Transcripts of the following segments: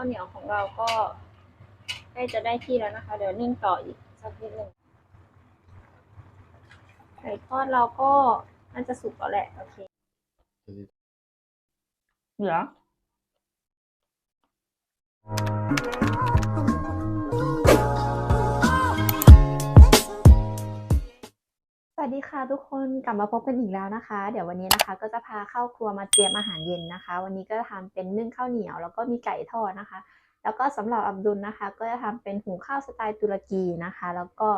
ข้าวเหนียวของเราก็ใกล้จะได้ที่แล้วนะคะ เดี๋ยวนึ่งต่ออีกสักนิดหนึ่งไก่ทอดเราก็น่าจะสุกแล้วแหละโอเคเหรอ สวัสดีค่ะทุกคนกลับมาพบกันอีกแล้วนะคะ เดี๋ยววันนี้นะคะ ก็จะพาเข้าครัวมาเตรียมอาหารเย็นนะคะ วันนี้ก็จะทำเป็นนึ่งข้าวเหนียว แล้วก็มีไก่ทอดนะคะ แล้วก็สำหรับอับดุลนะคะ ก็จะทำเป็นหุงข้าวสไตล์ตุรกีนะคะ แล้วก็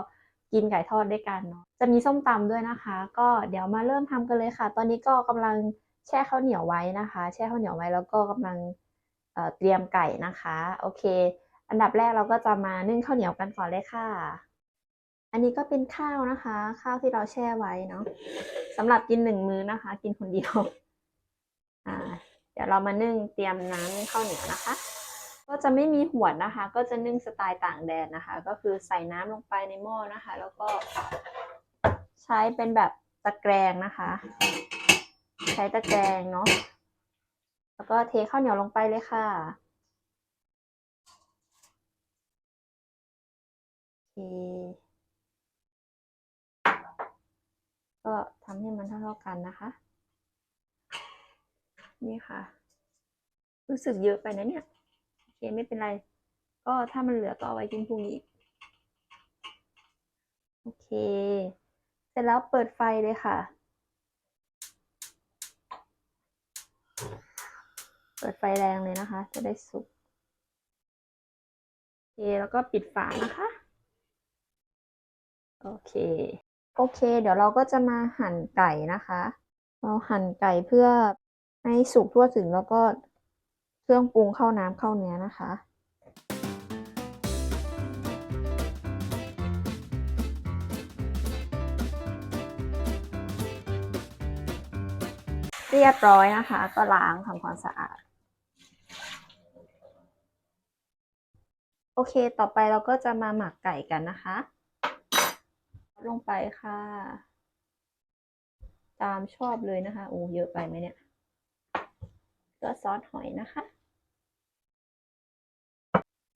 กินไก่ทอดด้วยกันเนาะจะมีส้มตำด้วยนะคะ ก็เดี๋ยวมาเริ่มทำกันเลยค่ะ ตอนนี้ก็กำลังแช่ข้าวเหนียวไว้นะคะ แช่ข้าวเหนียวไว้แล้วก็กำลังเตรียมไก่นะคะ โอเค อันดับแรกเราก็จะมานึ่งข้าวเหนียวกันก่อนเลยค่ะ อันนี้ก็เป็นข้าวนะคะ ข้าวที่เราแช่ไว้เนาะสำหรับกินหนึ่งมื้อนะคะ กินคนเดียวอ่า เดี๋ยวเรามานึ่งเตรียมน้ำนึ่งข้าวเหนียวนะคะ ก็จะไม่มีหวดนะคะ ก็จะนึ่งสไตล์ต่างแดนนะคะ ก็คือใส่น้ำลงไปในหม้อนะคะ แล้วก็ใช้เป็นแบบตะแกรงนะคะ ใช้ตะแกรงเนาะแล้วก็เทข้าวเหนียวลงไปเลยค่ะโอเค ก็ทำให้มันเท่าๆกันนะคะ นี่ค่ะ รู้สึกเยอะไปนะเนี่ยโอเคไม่เป็นไร ก็ถ้ามันเหลือก็เอาไว้กินพรุ่งนี้อีกโอเค เสร็จแล้วเปิดไฟเลยค่ะ เปิดไฟแรงเลยนะคะ จะได้สุกโอเคแล้วก็ปิดฝานะคะ โอเค โอเค เดี๋ยวเราก็จะมาหั่นไก่นะคะ เราหั่นไก่เพื่อให้สุกทั่วถึงแล้วก็เครื่องปรุงเข้าน้ำเข้าเนื้อนะคะเรียบร้อยนะคะ ก็ล้างทำความสะอาด โอเค ต่อไปเราก็จะมาหมักไก่กันนะคะ ลงไปค่ะ ตามชอบเลยนะคะโอ้เยอะไปไหมเนี่ย ก็ซอสหอยนะคะ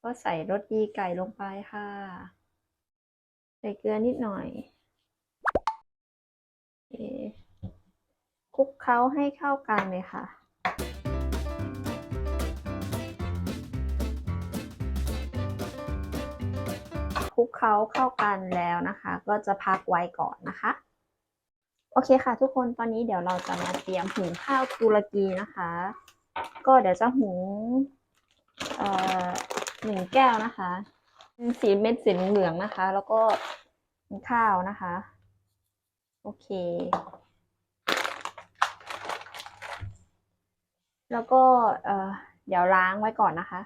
ก็ใส่รสดีไก่ลงไปค่ะ ใส่เกลือนิดหน่อยคคลุกเคล้าให้เข้ากันเลยค่ะ คลุกเคล้าเข้ากันแล้วนะคะ ก็จะพักไว้ก่อนนะคะ โอเคค่ะ ทุกคนตอนนี้เดี๋ยวเราจะมาเตรียมหุงข้าวตุรกีนะคะ ก็เดี๋ยวจะหุงเอ่อหนึ่งแก้วนะคะสีเม็ดสีเหลืองนะคะ แล้วก็ข้าวนะคะ โอเค แล้วก็เออเดี๋ยวล้างไว้ก่อนนะคะ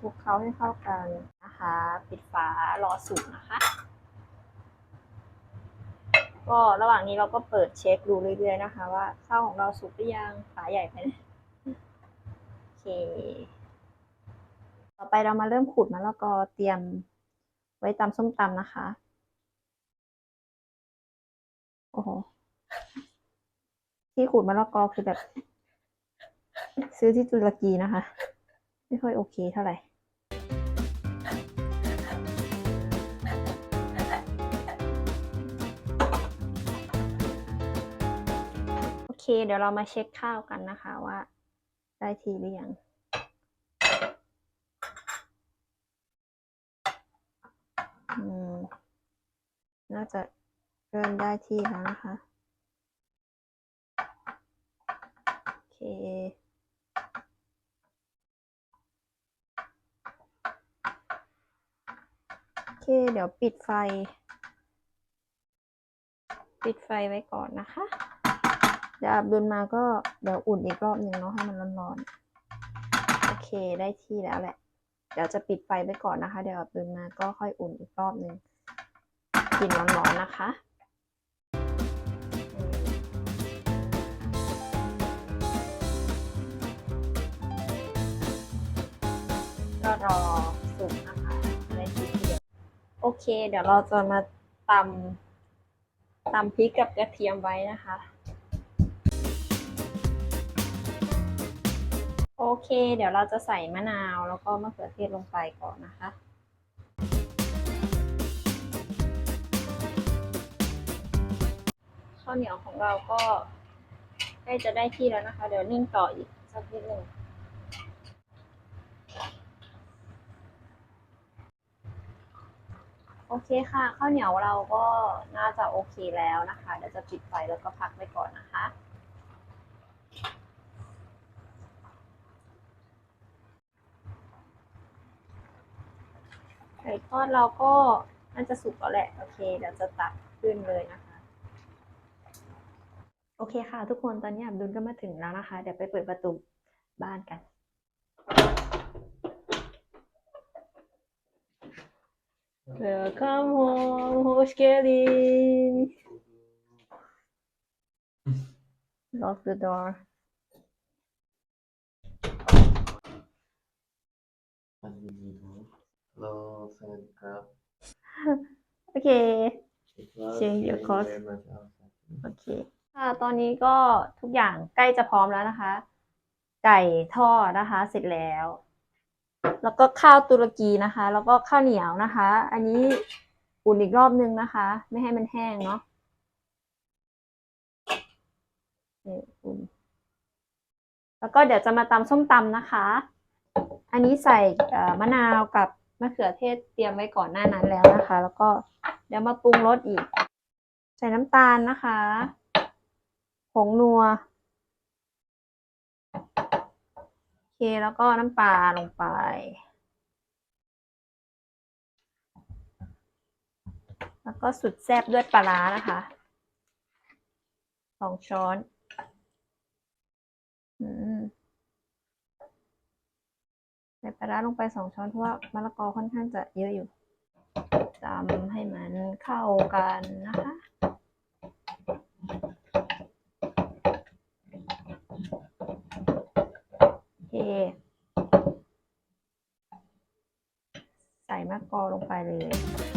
คลุกเคล้าให้เข้ากันนะคะ ปิดฝารอสุกนะคะ ก็ระหว่างนี้เราก็เปิดเช็คดูเรื่อยๆนะคะ ว่าข้าวของเราสุกหรือยังฝาใหญ่ไปนะโอเค ต่อไปเรามาเริ่มขูดมะละกอเตรียมไว้ตำส้มตำนะคะ โอ้โหที่ขูดมะละกอคือแบบ ซื้อที่ตุรกีนะคะ ไม่ค่อยโอเคเท่าไหร่โอเค เดี๋ยวเรามาเช็คข้าวกันนะคะว่า ได้ทีหรือยังอืมน่าจะเริ่มได้ที่แล้วนะคะ โอเค โอ เดี๋ยวปิดไฟ ปิดไฟไว้ก่อนนะคะ เดี๋ยวอับดุลมาก็เดี๋ยวอุ่นอีกรอบหนึ่งเนาะให้มันร้อนๆ โอเคได้ที่แล้วแหละ เดี๋ยวจะปิดไฟไว้ก่อนนะคะ เดี๋ยวอับดุลมาก็ค่อยอุ่นอีกรอบหนึ่งกินร้อนๆนะคะก็รอสุกนะคะ โอเค เดี๋ยวเราจะมาตำตำพริกกับกระเทียมไว้นะคะ โอเค เดี๋ยวเราจะใส่มะนาวแล้วก็มะเขือเทศลงไปก่อนนะคะข้าวเหนียวของเราก็ใกล้จะได้ที่แล้วนะคะ เดี๋ยวนึ่งต่ออีกสักนิดหนึ่ง โอเคค่ะข้าวเหนียวเราก็น่าจะโอเคแล้วนะคะ เดี๋ยวจะปิดไฟแล้วก็พักไว้ก่อนนะคะ ไก่ทอดเราก็น่าจะสุกแล้วแหละ โอเค เดี๋ยวจะตักขึ้นเลยนะคะ โอเคค่ะ ทุกคนตอนนี้อับดุลก็มาถึงแล้วนะคะ เดี๋ยวไปเปิดประตูบ้านกัน Welcome home, hoş geldin. Lock the door. สวัสดีครับฮัลโหลสวัสดีครับ โอเค It was Change your very, course. very much outside. โอเคค่ะตอนนี้ก็ทุกอย่างใกล้จะพร้อมแล้วนะคะ ไก่ทอดนะคะ เสร็จแล้ว แล้วก็ข้าวตุรกีนะคะ แล้วก็ข้าวเหนียวนะคะ อันนี้อุ่นอีกรอบนึงนะคะ ไม่ให้มันแห้งเนาะอุ่นแล้วก็เดี๋ยวจะมาตำส้มตำนะคะ อันนี้ใส่มะนาวกับมะเขือเทศเตรียมไว้ก่อนหน้านั้นแล้วนะคะ แล้วก็เดี๋ยวมาปรุงรสอีก ใส่น้ำตาลนะคะ ผงนัว โอเค แล้วก็น้ำปลาลงไป แล้วก็สุดแซ่บด้วยปลาร้านะคะสองช้อนอืมใส่ปลาร้าลงไปสองช้อนเพราะว่ามะละกอค่อนข้างจะเยอะอยู่ตำให้มันเข้ากันนะคะ โอเค ใส่ มะกอลงไปเลย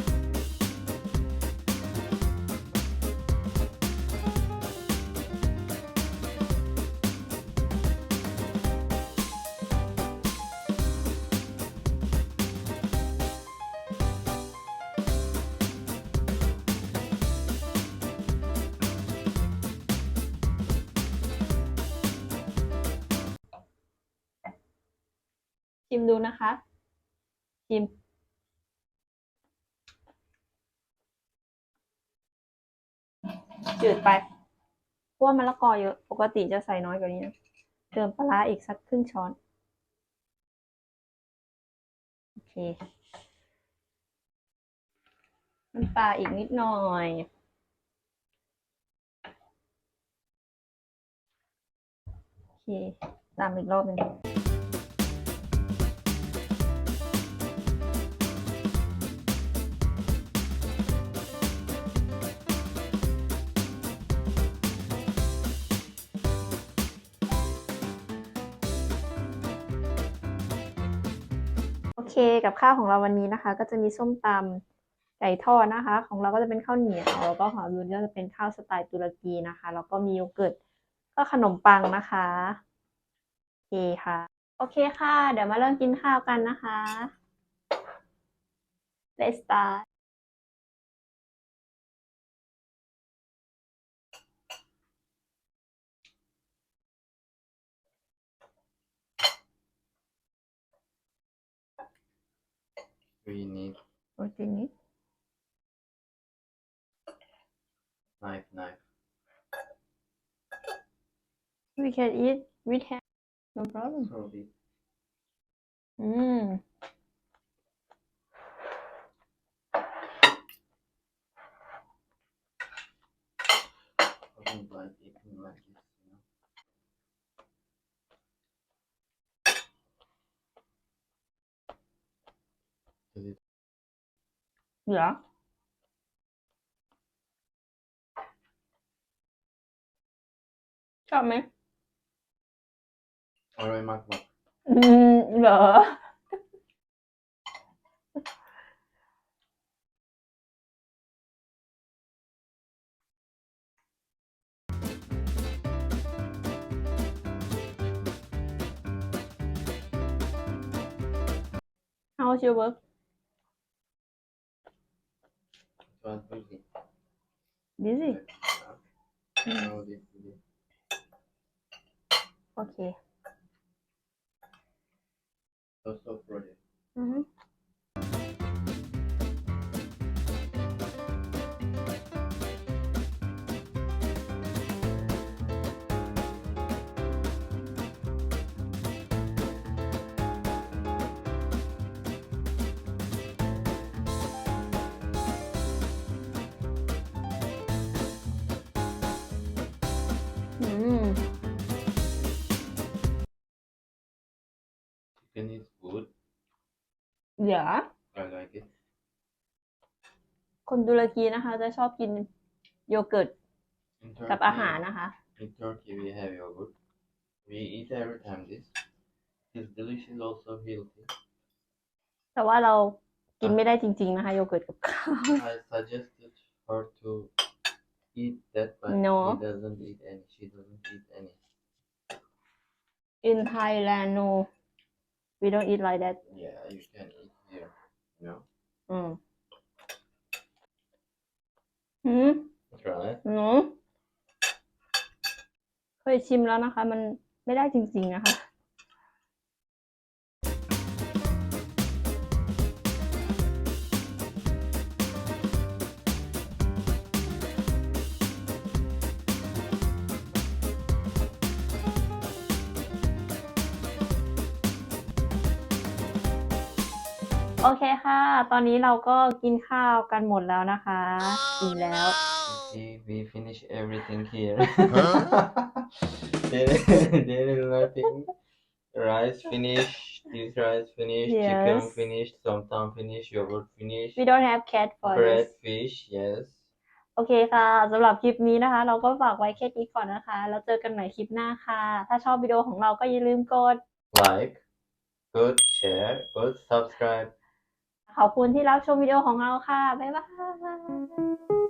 ชิมดูนะคะ ชิม จืดไปเพราะว่ามะละกอเยอะ ปกติจะใส่น้อยกว่านี้นะ เติมปลาร้าอีกสักครึ่งช้อน โอเค น้ำปลาอีกนิดหน่อยโอเค ตามอีกรอบหนึ่ง เคกับข้าวของเราวันนี้นะคะ ก็จะมีส้มตำไก่ทอดนะคะ ของเราก็จะเป็นข้าวเหนียวแล้วก็ของอรุณก็จะเป็นข้าวสไตล์ตุรกีนะคะ แล้วก็มีโยเกิร์ตก็ขนมปังนะคะโอเคค่ะ โอเคค่ะ เดี๋ยวมาเริ่มกินข้าวกันนะคะ Let's start We need What do you need? knife, knife. We can eat with hand no problem Sorry. อืม mm. I don't like eating like this, dạ Chào mẹ Rồi mặt mặt Ừm, dạ How was your work? It was busy. busy But, uh, now this is- โอเค Chicken is good. เดี๋ยว I like it. คนตุรกีนะคะ จะชอบกินโยเกิร์ต In กับ Turkey, อาหารนะคะ in Turkey we have yogurt. We eat every time this. It's delicious, also healthy. แต่ว่าเรากินไม่ได้จริง ๆ นะคะ โยเกิร์ตกับข้าว I suggested her to eat that, but No. she doesn't eat any. She doesn't eat any. in Thailand no we don't eat like that Yeah, you can eat here. You know? อืมหืม Try it. หนูเคยชิมแล้วนะคะ มันไม่ได้จริง ๆ นะคะ โอเคค่ะ ตอนนี้เราก็กินข้าวกันหมดแล้วนะคะกินแล้ว See, we finish everything here. there, there is nothing. Rice finished, this rice finished, chicken Yes. finished, somtam finished, yogurt finished, we don't have cat for bread, this fish, yes. โอเคค่ะสำหรับคลิปนี้นะคะ เราก็ฝากไว้แค่นี้ก่อนนะคะ แล้วเจอกันใหม่คลิปหน้าค่ะ ถ้าชอบวิดีโอของเราก็อย่าลืมกด Like, good, share, good, subscribe. ขอบคุณที่รับชมวิดีโอของเราค่ะ บ๊ายบาย